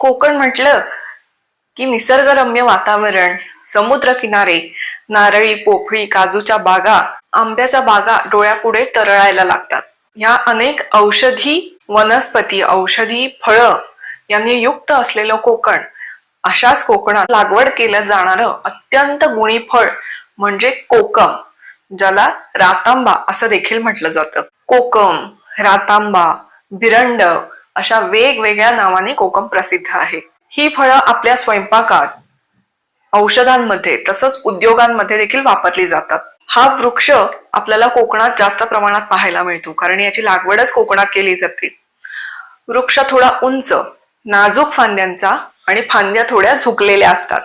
कोकण म्हटलं की निसर्गरम्य वातावरण समुद्र किनारे नारळी पोफळी काजूच्या बागा आंब्याच्या बागा डोळ्यापुढे तरळायला लागतात. या अनेक औषधी वनस्पती औषधी फळं यांनी युक्त असलेलं कोकण अशाच कोकणात लागवड केलं जाणारं अत्यंत गुणी फळ म्हणजे कोकम ज्याला रातांबा असं देखील म्हटलं जातं. कोकम रातांबा बिरंड अशा वेगवेगळ्या नावाने कोकम प्रसिद्ध आहे. ही फळं आपल्या स्वयंपाकात औषधांमध्ये तसंच उद्योगांमध्ये देखील वापरली जातात. हा वृक्ष आपल्याला कोकणात जास्त प्रमाणात पाहायला मिळतो कारण याची लागवडच कोकणात केली जाते. वृक्ष थोडा उंच नाजूक फांद्यांचा आणि फांद्या थोड्या झुकलेल्या असतात.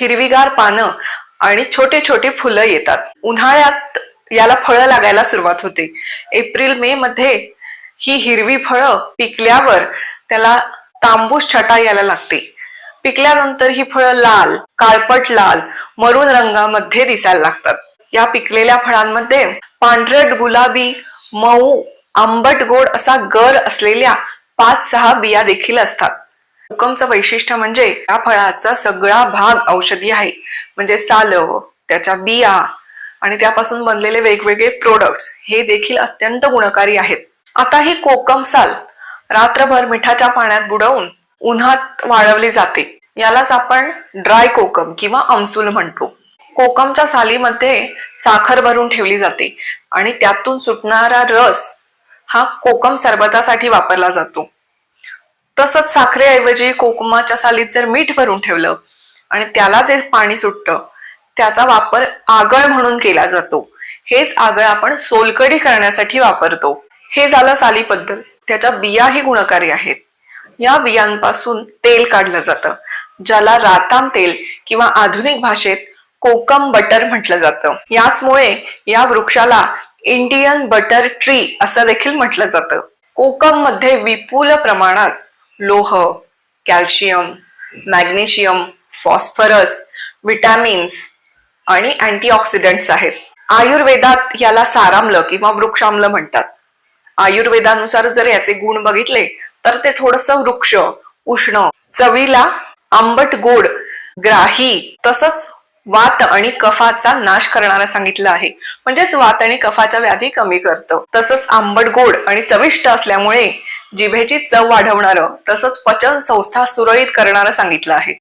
हिरवीगार पानं आणि छोटे छोटे फुलं येतात. उन्हाळ्यात याला फळं लागायला सुरुवात होते. एप्रिल मे मध्ये ही हिरवी फळं पिकल्यावर त्याला तांबूस छटा यायला लागते. पिकल्यानंतर ही फळं लाल काळपट लाल मरून रंगामध्ये दिसायला लागतात. या पिकलेल्या फळांमध्ये पांढरट गुलाबी मऊ आंबट गोड असा गर असलेल्या पाच सहा बिया देखील असतात. कोकमचं वैशिष्ट्य म्हणजे या फळाचा सगळा भाग औषधी आहे. म्हणजे सालव त्याच्या बिया आणि त्यापासून बनलेले वेगवेगळे प्रोडक्ट्स हे देखील अत्यंत गुणकारी आहेत. आता ही कोकम साल रात्रभर मिठाच्या पाण्यात बुडवून उन्हात वाळवली जाते. यालाच आपण ड्राय कोकम किंवा अमसूल म्हणतो. कोकमच्या सालीमध्ये साखर भरून ठेवली जाते आणि त्यातून सुटणारा रस हा कोकम सरबतासाठी वापरला जातो. तसंच साखरेऐवजी कोकमाच्या सालीत जर मीठ भरून ठेवलं आणि त्याला जे पाणी सुटतं त्याचा वापर आगळ म्हणून केला जातो. हेच आगळ आपण सोलकडी करण्यासाठी वापरतो. हे झालं साली पद्धत त्याच्या बियाही गुणकारी आहेत. या बियांपासून तेल काढलं जातं ज्याला राताम तेल किंवा आधुनिक भाषेत कोकम बटर म्हटलं जातं. याचमुळे या वृक्षाला इंडियन बटर ट्री असं देखील म्हटलं जातं. कोकममध्ये विपुल प्रमाणात लोह कॅल्शियम मॅग्नेशियम फॉस्फरस विटॅमिन्स आणि अँटीऑक्सिडंट्स आहेत. आयुर्वेदात याला सारामलं किंवा वृक्षामलं म्हणतात. आयुर्वेदानुसार जर याचे गुण बघितले तर ते थोडस वृक्ष उष्ण चवीला आंबट गोड ग्राही तसंच वात आणि कफाचा नाश करणारा सांगितलं आहे. म्हणजेच वात आणि कफाच्या व्याधी कमी करतं. तसंच आंबट गोड आणि चविष्ट असल्यामुळे जिभेची चव वाढवणारं तसंच पचन संस्था सुरळीत करणारं सांगितलं आहे.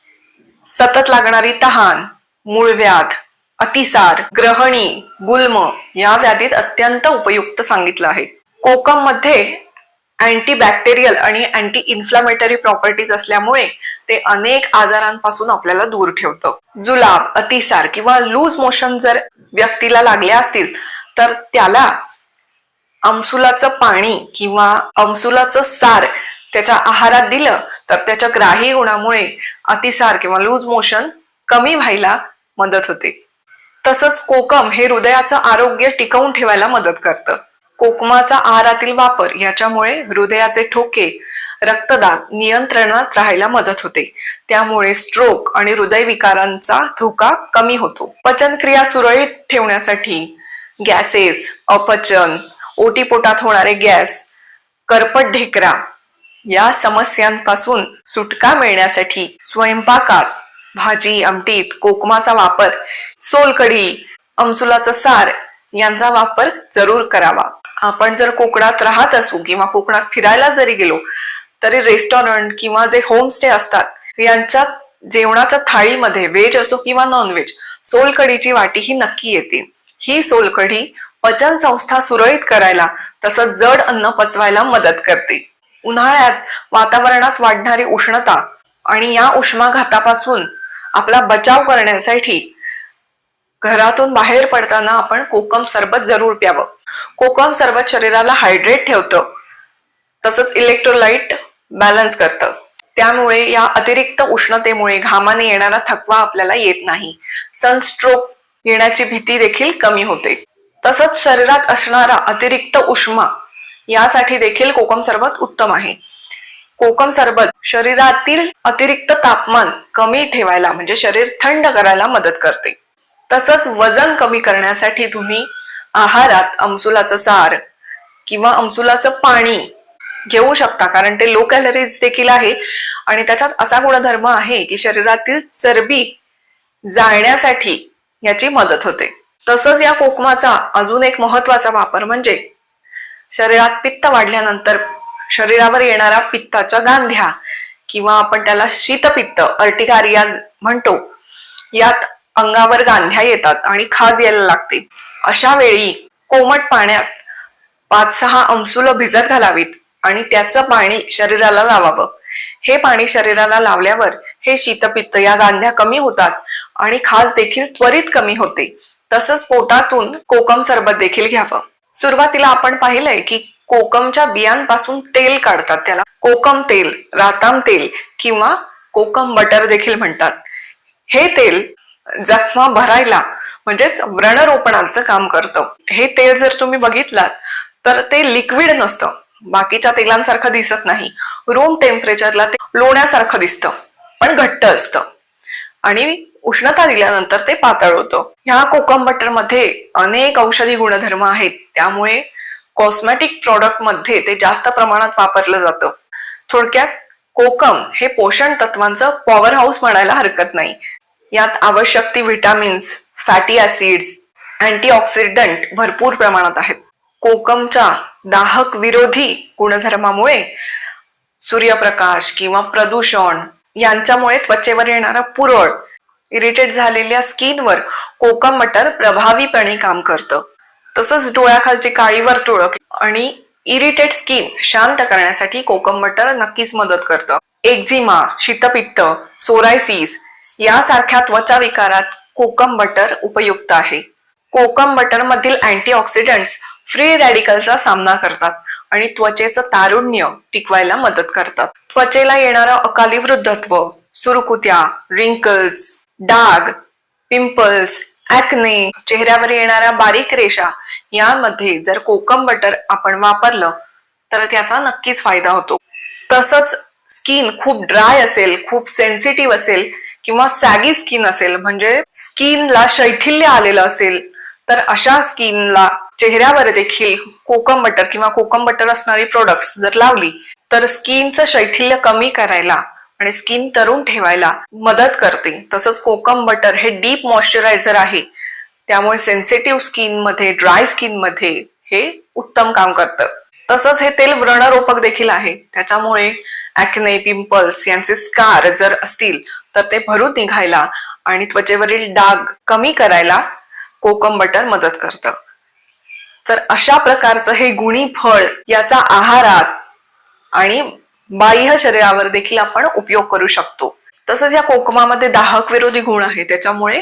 सतत लागणारी तहान मूळव्याध अतिसार ग्रहणी गुल्म या व्याधीत अत्यंत उपयुक्त सांगितलं आहे. कोकममध्ये अँटीबॅक्टेरियल आणि अँटी इन्फ्लामेटरी प्रॉपर्टीज असल्यामुळे ते अनेक आजारांपासून आपल्याला दूर ठेवतं. जुलाब अतिसार किंवा लूज मोशन जर व्यक्तीला लागले असतील तर त्याला अमसुलाचं पाणी किंवा अमसुलाचं सार त्याच्या आहारात दिलं तर त्याच्या ग्राही गुणामुळे अतिसार किंवा लूज मोशन कमी व्हायला मदत होते. तसंच कोकम हे हृदयाचं आरोग्य टिकवून ठेवायला मदत करतं. कोकमाचा आहारातील वापर याच्यामुळे हृदयाचे ठोके रक्तदाब नियंत्रणात राहायला मदत होते. त्यामुळे स्ट्रोक आणि हृदयविकारांचा धोका कमी होतो. पचनक्रिया सुरळीत ठेवण्यासाठी गॅसेस अपचन ओटीपोटात होणारे गॅस करपट ढेकरा या समस्यांपासून सुटका मिळण्यासाठी स्वयंपाकात भाजी आमटीत कोकमाचा वापर सोलकढी अमसुलाचं सार यांचा वापर जरूर करावा. आपण जर कोकणात राहत असू किंवा कोकणात फिरायला जरी गेलो तरी रेस्टॉरंट किंवा जे होमस्टे असतात यांच्या जेवणाच्या थाळीमध्ये व्हेज असो किंवा नॉनव्हेज सोलकढीची वाटी ही नक्की येते. ही सोलकढी पचन संस्था सुरळीत करायला तसंच जड अन्न पचवायला मदत करते. उन्हाळ्यात वातावरणात वाढणारी उष्णता आणि या उष्माघातापासून आपला बचाव करण्यासाठी घरातून बाहेर पडताना आपण कोकम सरबत जरूर प्यावं. कोकम सरबत शरीराला हायड्रेट ठेवतं. तसंच इलेक्ट्रोलाइट बॅलन्स करतं. त्यामुळे या अतिरिक्त उष्णतेमुळे घामाने येणारा थकवा आपल्याला येत नाही. सनस्ट्रोक येण्याची भीती देखील कमी होते. तसंच शरीरात असणारा अतिरिक्त उष्मा यासाठी देखील कोकम सरबत उत्तम आहे. कोकम सरबत शरीरातील अतिरिक्त तापमान कमी ठेवायला म्हणजे शरीर थंड करायला मदत करते. तसंच वजन कमी करण्यासाठी तुम्ही आहारात अमसुलाचं सार किंवा अमसुलाचं पाणी घेऊ शकता. कारण ते लो कॅलरीज देखील आहे आणि त्याच्यात असा गुणधर्म आहे की शरीरातील चरबी जाळण्यासाठी याची मदत होते. तसंच या कोकमाचा अजून एक महत्त्वाचा वापर म्हणजे शरीरात पित्त वाढल्यानंतर शरीरावर येणारा पित्ताच्या गांध्या किंवा आपण त्याला शीतपित्त अर्टिकारिया म्हणतो यात अंगावर गांध्या येतात आणि खाज यायला लागते. अशा वेळी कोमट पाण्यात पाच सहा अंसुलं भिजत घालावीत आणि त्याचं पाणी शरीराला लावावं. हे पाणी शरीराला लावल्यावर हे शीतपित्त या गांध्या कमी होतात आणि खास देखील त्वरित कमी होते. तसंच पोटातून कोकम सरबत देखील घ्यावं. सुरुवातीला आपण पाहिलंय की कोकमच्या बियांपासून तेल काढतात त्याला. कोकम तेल राताम तेल किंवा कोकम बटर देखील म्हणतात. हे तेल जखमा भरायला म्हणजेच व्रणरोपणाचं काम करतं. हे तेल जर तुम्ही बघितलात तर ते लिक्विड नसतं. बाकीच्या तेलांसारखं दिसत नाही. रूम टेम्परेचरला ते लोण्यासारखं दिसतं. पण घट्ट असतं. आणि उष्णता दिल्यानंतर ते पातळ होतं. ह्या कोकम बटरमध्ये अनेक औषधी गुणधर्म आहेत. त्यामुळे कॉस्मेटिक प्रॉडक्टमध्ये ते जास्त प्रमाणात वापरलं जातं. थोडक्यात कोकम हे पोषण तत्वांचं पॉवर हाऊस म्हणायला हरकत नाही. यात आवश्यक ती व्हिटॅमिन्स फॅटी ऍसिड्स अँटीऑक्सिडंट भरपूर प्रमाणात आहेत. कोकमच्या दाहक विरोधी गुणधर्मामुळे सूर्यप्रकाश किंवा प्रदूषण यांच्यामुळे त्वचेवर येणारा पुरळ इरिटेट झालेल्या स्किनवर कोकम मटर प्रभावीपणे काम करतं. तसंच डोळ्याखालची काळी वर्तुळ आणि इरिटेट स्किन शांत करण्यासाठी कोकम मटर नक्कीच मदत करतं. एक्झिमा शीतपित्त सोरायसिस यासारख्या त्वचा विकारात कोकम बटर उपयुक्त आहे. कोकम बटर मधील अँटीऑक्सिडंट्स फ्री रॅडिकलचा सामना करतात आणि त्वचेचं तारुण्य टिकवायला मदत करतात. त्वचेला येणारं अकाली वृद्धत्व सुरकुत्या रिंकल्स डाग पिंपल्स ऍक्ने चेहऱ्यावर येणाऱ्या बारीक रेषा यामध्ये जर कोकम बटर आपण वापरलं तर त्याचा नक्कीच फायदा होतो. तसंच स्किन खूप ड्राय असेल खूप सेन्सिटिव्ह असेल किंवा सॅगी स्किन असेल म्हणजे स्किनला शैथिल्य आलेलं असेल तर अशा स्किनला चेहऱ्यावर देखील कोकम बटर किंवा कोकम बटर असणारी प्रोडक्ट्स जर लावली तर स्किनचं शैथिल्य कमी करायला आणि स्किन तरुण ठेवायला मदत करते. तसंच कोकम बटर हे डीप मॉइश्चरायझर आहे. त्यामुळे सेन्सिटिव्ह स्किनमध्ये ड्राय स्किनमध्ये हे उत्तम काम करतं. तसंच हे तेल व्रणरोपक देखील आहे. त्याच्यामुळे ॲक्ने पिंपल्स यांचे स्कार जर असतील तर ते भरून निघायला आणि त्वचेवरील डाग कमी करायला कोकम बटर मदत करतं. तर अशा प्रकारचं हे गुणी फळ याचा आहारात आणि बाह्य शरीरावर देखील आपण उपयोग करू शकतो. तसंच या कोकमामध्ये दाहक विरोधी गुण आहे त्याच्यामुळे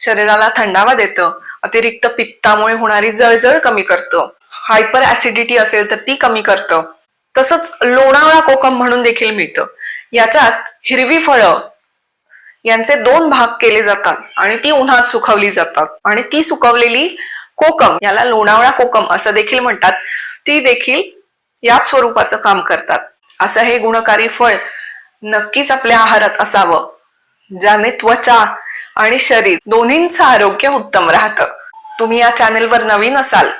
शरीराला थंडावा देतं अतिरिक्त पित्तामुळे होणारी जळजळ कमी करतं. हायपर ऍसिडिटी असेल तर ती कमी करतं. तसंच लोणावळा कोकम म्हणून देखील मिळतं. याच्यात हिरवी फळं यांचे दोन भाग केले जातात आणि ती उन्हात सुकवली जातात. आणि ती सुकवलेली कोकम याला लोणावळा कोकम असं देखील म्हणतात. ती देखील याच स्वरूपाचं काम करतात. असं हे गुणकारी फळ नक्कीच आपल्या आहारात असावं ज्याने त्वचा आणि शरीर दोन्हींचं आरोग्य उत्तम राहतं. तुम्ही या चॅनेलवर नवीन असाल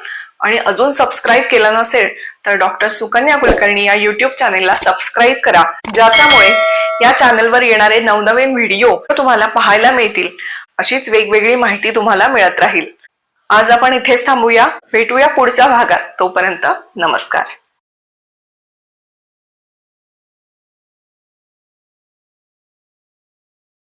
आणि अजून सबस्क्राईब केलं नसेल तर डॉक्टर सुकन्या कुलकर्णी या युट्यूब चॅनेलला सबस्क्राईब करा. ज्याच्यामुळे या चॅनेलवर येणारे नवनवीन व्हिडिओ तुम्हाला पाहायला मिळतील. अशीच वेगवेगळी माहिती तुम्हाला मिळत राहील. आज आपण इथेच थांबूया. भेटूया पुढच्या भागात. तोपर्यंत नमस्कार.